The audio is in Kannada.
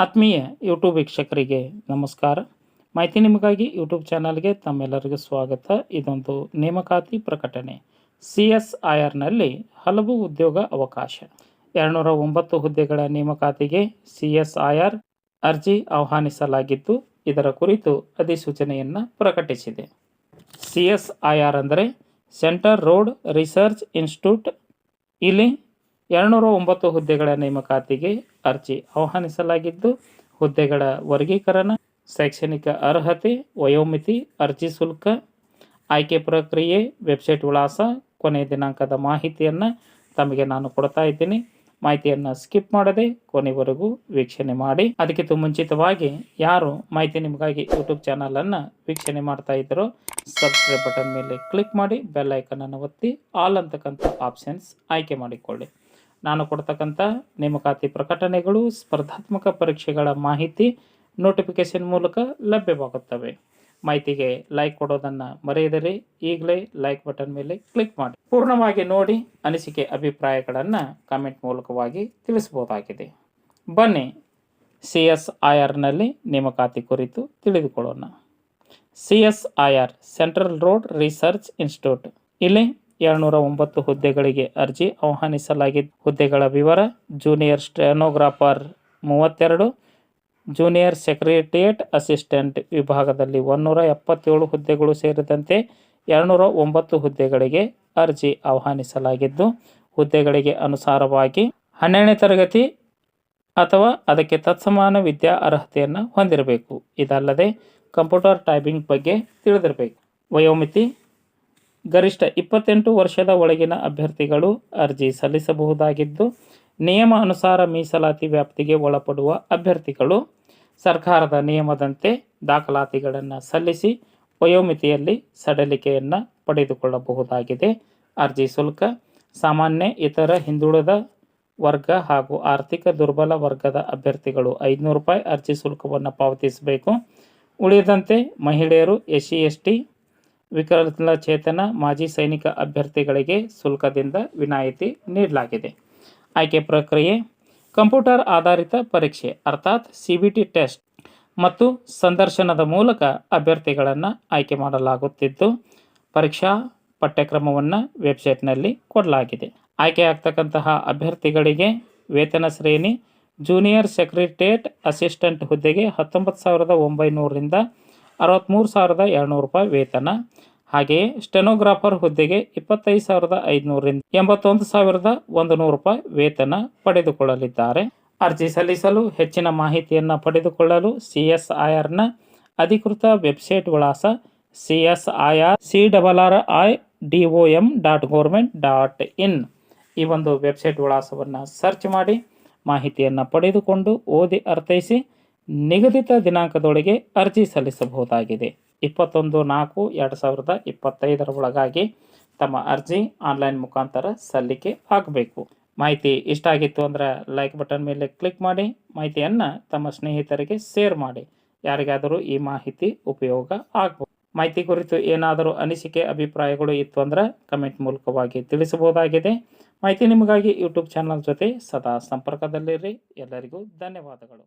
ಆತ್ಮೀಯ ಯೂಟ್ಯೂಬ್ ವೀಕ್ಷಕರಿಗೆ ನಮಸ್ಕಾರ. ಮಾಹಿತಿ ನಿಮಗಾಗಿ ಯೂಟ್ಯೂಬ್ ಚಾನಲ್ಗೆ ತಮ್ಮೆಲ್ಲರಿಗೂ ಸ್ವಾಗತ. ಇದೊಂದು ನೇಮಕಾತಿ ಪ್ರಕಟಣೆ. ಸಿ ಎಸ್ ಐ ಆರ್ನಲ್ಲಿ ಹಲವು ಉದ್ಯೋಗ ಅವಕಾಶ. ಎರಡುನೂರ ಒಂಬತ್ತು ಹುದ್ದೆಗಳ ನೇಮಕಾತಿಗೆ ಸಿ ಎಸ್ ಐ ಆರ್ ಅರ್ಜಿ ಆಹ್ವಾನಿಸಲಾಗಿದ್ದು, ಇದರ ಕುರಿತು ಅಧಿಸೂಚನೆಯನ್ನು ಪ್ರಕಟಿಸಿದೆ. ಸಿ ಎಸ್ ಐ ಆರ್ ಅಂದರೆ ಸೆಂಟರ್ ರೋಡ್ ರಿಸರ್ಚ್ ಇನ್ಸ್ಟಿಟ್ಯೂಟ್ ಇಲ್ಲಿ ಎರಡುನೂರ ಒಂಬತ್ತು ಹುದ್ದೆಗಳ ನೇಮಕಾತಿಗೆ ಅರ್ಜಿ ಆಹ್ವಾನಿಸಲಾಗಿದ್ದು, ಹುದ್ದೆಗಳ ವರ್ಗೀಕರಣ, ಶೈಕ್ಷಣಿಕ ಅರ್ಹತೆ, ವಯೋಮಿತಿ, ಅರ್ಜಿ ಶುಲ್ಕ, ಆಯ್ಕೆ ಪ್ರಕ್ರಿಯೆ, ವೆಬ್ಸೈಟ್ ವಿಳಾಸ ಕೊನೆಯ ದಿನಾಂಕದ ಮಾಹಿತಿಯನ್ನು ತಮಗೆ ನಾನು ಕೊಡ್ತಾ ಇದ್ದೀನಿ. ಮಾಹಿತಿಯನ್ನು ಸ್ಕಿಪ್ ಮಾಡದೆ ಕೊನೆವರೆಗೂ ವೀಕ್ಷಣೆ ಮಾಡಿ. ಅದಕ್ಕಿಂತ ಮುಂಚಿತವಾಗಿ ಯಾರು ಮಾಹಿತಿ ನಿಮಗಾಗಿ ಯೂಟ್ಯೂಬ್ ಚಾನಲನ್ನು ವೀಕ್ಷಣೆ ಮಾಡ್ತಾ ಇದ್ದರೋ ಸಬ್ಸ್ಕ್ರೈಬ್ ಬಟನ್ ಮೇಲೆ ಕ್ಲಿಕ್ ಮಾಡಿ ಬೆಲ್ ಐಕನನ್ನು ಒತ್ತಿ, ಆಲ್ ಅಂತಕ್ಕಂಥ ಆಪ್ಷನ್ಸ್ ಆಯ್ಕೆ ಮಾಡಿಕೊಳ್ಳಿ. ನಾನು ಕೊಡ್ತಕ್ಕಂಥ ನೇಮಕಾತಿ ಪ್ರಕಟಣೆಗಳು, ಸ್ಪರ್ಧಾತ್ಮಕ ಪರೀಕ್ಷೆಗಳ ಮಾಹಿತಿ ನೋಟಿಫಿಕೇಶನ್ ಮೂಲಕ ಲಭ್ಯವಾಗುತ್ತವೆ. ಮಾಹಿತಿಗೆ ಲೈಕ್ ಕೊಡೋದನ್ನು ಮರೆಯದರೆ. ಈಗಲೇ ಲೈಕ್ ಬಟನ್ ಮೇಲೆ ಕ್ಲಿಕ್ ಮಾಡಿ. ಪೂರ್ಣವಾಗಿ ನೋಡಿ ಅನಿಸಿಕೆ ಅಭಿಪ್ರಾಯಗಳನ್ನು ಕಾಮೆಂಟ್ ಮೂಲಕವಾಗಿ ತಿಳಿಸಬಹುದಾಗಿದೆ. ಬನ್ನಿ ಸಿ ಎಸ್ ಐ ಆರ್ನಲ್ಲಿ ನೇಮಕಾತಿ ಕುರಿತು ತಿಳಿದುಕೊಳ್ಳೋಣ. C S I R central road research institute ಇಲ್ಲಿ ಏಳ್ನೂರ ಒಂಬತ್ತು ಹುದ್ದೆಗಳಿಗೆ ಅರ್ಜಿ ಆಹ್ವಾನಿಸಲಾಗಿದ್ದ ಹುದ್ದೆಗಳ ವಿವರ ಜೂನಿಯರ್ ಸ್ಟೆನೋಗ್ರಾಫರ್ ಮೂವತ್ತೆರಡು, ಜೂನಿಯರ್ ಸೆಕ್ರೆಟರಿಯೇಟ್ ಅಸಿಸ್ಟೆಂಟ್ ವಿಭಾಗದಲ್ಲಿ ಒನ್ನೂರ ಎಪ್ಪತ್ತೇಳು ಹುದ್ದೆಗಳು ಸೇರಿದಂತೆ ಎರಡುನೂರ ಒಂಬತ್ತು ಹುದ್ದೆಗಳಿಗೆ ಅರ್ಜಿ ಆಹ್ವಾನಿಸಲಾಗಿದ್ದು, ಹುದ್ದೆಗಳಿಗೆ ಅನುಸಾರವಾಗಿ ಹನ್ನೆರಡನೇ ತರಗತಿ ಅಥವಾ ಅದಕ್ಕೆ ತತ್ಸಮಾನ ವಿದ್ಯಾ ಅರ್ಹತೆಯನ್ನು ಹೊಂದಿರಬೇಕು. ಇದಲ್ಲದೆ ಕಂಪ್ಯೂಟರ್ ಟೈಪಿಂಗ್ ಬಗ್ಗೆ ತಿಳಿದಿರಬೇಕು. ವಯೋಮಿತಿ ಗರಿಷ್ಠ ಇಪ್ಪತ್ತೆಂಟು ವರ್ಷದ ಒಳಗಿನ ಅಭ್ಯರ್ಥಿಗಳು ಅರ್ಜಿ ಸಲ್ಲಿಸಬಹುದಾಗಿದ್ದು, ನಿಯಮ ಅನುಸಾರ ಮೀಸಲಾತಿ ವ್ಯಾಪ್ತಿಗೆ ಒಳಪಡುವ ಅಭ್ಯರ್ಥಿಗಳು ಸರ್ಕಾರದ ನಿಯಮದಂತೆ ದಾಖಲಾತಿಗಳನ್ನು ಸಲ್ಲಿಸಿ ವಯೋಮಿತಿಯಲ್ಲಿ ಸಡಲಿಕೆಯನ್ನು ಪಡೆದುಕೊಳ್ಳಬಹುದಾಗಿದೆ. ಅರ್ಜಿ ಶುಲ್ಕ, ಸಾಮಾನ್ಯ, ಇತರ ಹಿಂದುಳಿದ ವರ್ಗ ಹಾಗೂ ಆರ್ಥಿಕ ದುರ್ಬಲ ವರ್ಗದ ಅಭ್ಯರ್ಥಿಗಳು ಐದುನೂರು ರೂಪಾಯಿ ಅರ್ಜಿ ಶುಲ್ಕವನ್ನು ಪಾವತಿಸಬೇಕು. ಉಳಿದಂತೆ ಮಹಿಳೆಯರು ಎಸ್ ಸಿ ಎಸ್ ಟಿ ವಿಕಲಚೇತನ ಮಾಜಿ ಸೈನಿಕ ಅಭ್ಯರ್ಥಿಗಳಿಗೆ ಶುಲ್ಕದಿಂದ ವಿನಾಯಿತಿ ನೀಡಲಾಗಿದೆ. ಆಯ್ಕೆ ಪ್ರಕ್ರಿಯೆ, ಕಂಪ್ಯೂಟರ್ ಆಧಾರಿತ ಪರೀಕ್ಷೆ ಅರ್ಥಾತ್ ಸಿ ಬಿ ಟಿ ಟೆಸ್ಟ್ ಮತ್ತು ಸಂದರ್ಶನದ ಮೂಲಕ ಅಭ್ಯರ್ಥಿಗಳನ್ನು ಆಯ್ಕೆ ಮಾಡಲಾಗುತ್ತಿದ್ದು, ಪರೀಕ್ಷಾ ಪಠ್ಯಕ್ರಮವನ್ನು ವೆಬ್ಸೈಟ್ನಲ್ಲಿ ಕೊಡಲಾಗಿದೆ. ಆಯ್ಕೆ ಆಗ್ತಕ್ಕಂತಹ ಅಭ್ಯರ್ಥಿಗಳಿಗೆ ವೇತನ ಶ್ರೇಣಿ, ಜೂನಿಯರ್ ಸೆಕ್ರೆಟೇಟ್ ಅಸಿಸ್ಟೆಂಟ್ ಹುದ್ದೆಗೆ ಹತ್ತೊಂಬತ್ತು ಸಾವಿರದ ಒಂಬೈನೂರರಿಂದ ಅರವತ್ತ್ಮೂರು ಸಾವಿರದ ಎರಡುನೂರು ರೂಪಾಯಿ ವೇತನ. ಹಾಗೆಯೇ ಸ್ಟೆನೋಗ್ರಾಫರ್ ಹುದ್ದೆಗೆ ಇಪ್ಪತ್ತೈದು ಸಾವಿರದ ಐದುನೂರರಿಂದ ಎಂಬತ್ತೊಂದು ಸಾವಿರದ ಒಂದು ನೂರು ರೂಪಾಯಿ ವೇತನ ಪಡೆದುಕೊಳ್ಳಲಿದ್ದಾರೆ. ಅರ್ಜಿ ಸಲ್ಲಿಸಲು ಹೆಚ್ಚಿನ ಮಾಹಿತಿಯನ್ನು ಪಡೆದುಕೊಳ್ಳಲು ಸಿ ಎಸ್ ಐ ಆರ್ನ ಅಧಿಕೃತ ವೆಬ್ಸೈಟ್ ವಿಳಾಸ C S I R C double R I D O M dot government dot in. ಈ ಒಂದು ವೆಬ್ಸೈಟ್ ವಿಳಾಸವನ್ನು ಸರ್ಚ್ ಮಾಡಿ ಮಾಹಿತಿಯನ್ನು ಪಡೆದುಕೊಂಡು ಓದಿ ಅರ್ಥೈಸಿ ನಿಗದಿತ ದಿನಾಂಕದೊಳಗೆ ಅರ್ಜಿ ಸಲ್ಲಿಸಬಹುದಾಗಿದೆ. ಇಪ್ಪತ್ತೊಂದು ನಾಲ್ಕು ಎರಡು ಸಾವಿರದ ಇಪ್ಪತ್ತೈದರ ಒಳಗಾಗಿ ತಮ್ಮ ಅರ್ಜಿ ಆನ್ಲೈನ್ ಮುಖಾಂತರ ಸಲ್ಲಿಕೆ ಆಗಬೇಕು. ಮಾಹಿತಿ ಇಷ್ಟ ಆಗಿತ್ತು ಅಂದರೆ ಲೈಕ್ ಬಟನ್ ಮೇಲೆ ಕ್ಲಿಕ್ ಮಾಡಿ, ಮಾಹಿತಿಯನ್ನು ತಮ್ಮ ಸ್ನೇಹಿತರಿಗೆ ಶೇರ್ ಮಾಡಿ. ಯಾರಿಗಾದರೂ ಈ ಮಾಹಿತಿ ಉಪಯೋಗ ಆಗ್ಬೋದು. ಮಾಹಿತಿ ಕುರಿತು ಏನಾದರೂ ಅನಿಸಿಕೆ, ಅಭಿಪ್ರಾಯಗಳು ಇತ್ತು ಅಂದರೆ ಕಮೆಂಟ್ ಮೂಲಕವಾಗಿ ತಿಳಿಸಬಹುದಾಗಿದೆ. ಮಾಹಿತಿ ನಿಮಗಾಗಿ ಯೂಟ್ಯೂಬ್ ಚಾನಲ್ ಜೊತೆ ಸದಾ ಸಂಪರ್ಕದಲ್ಲಿರಿ. ಎಲ್ಲರಿಗೂ ಧನ್ಯವಾದಗಳು.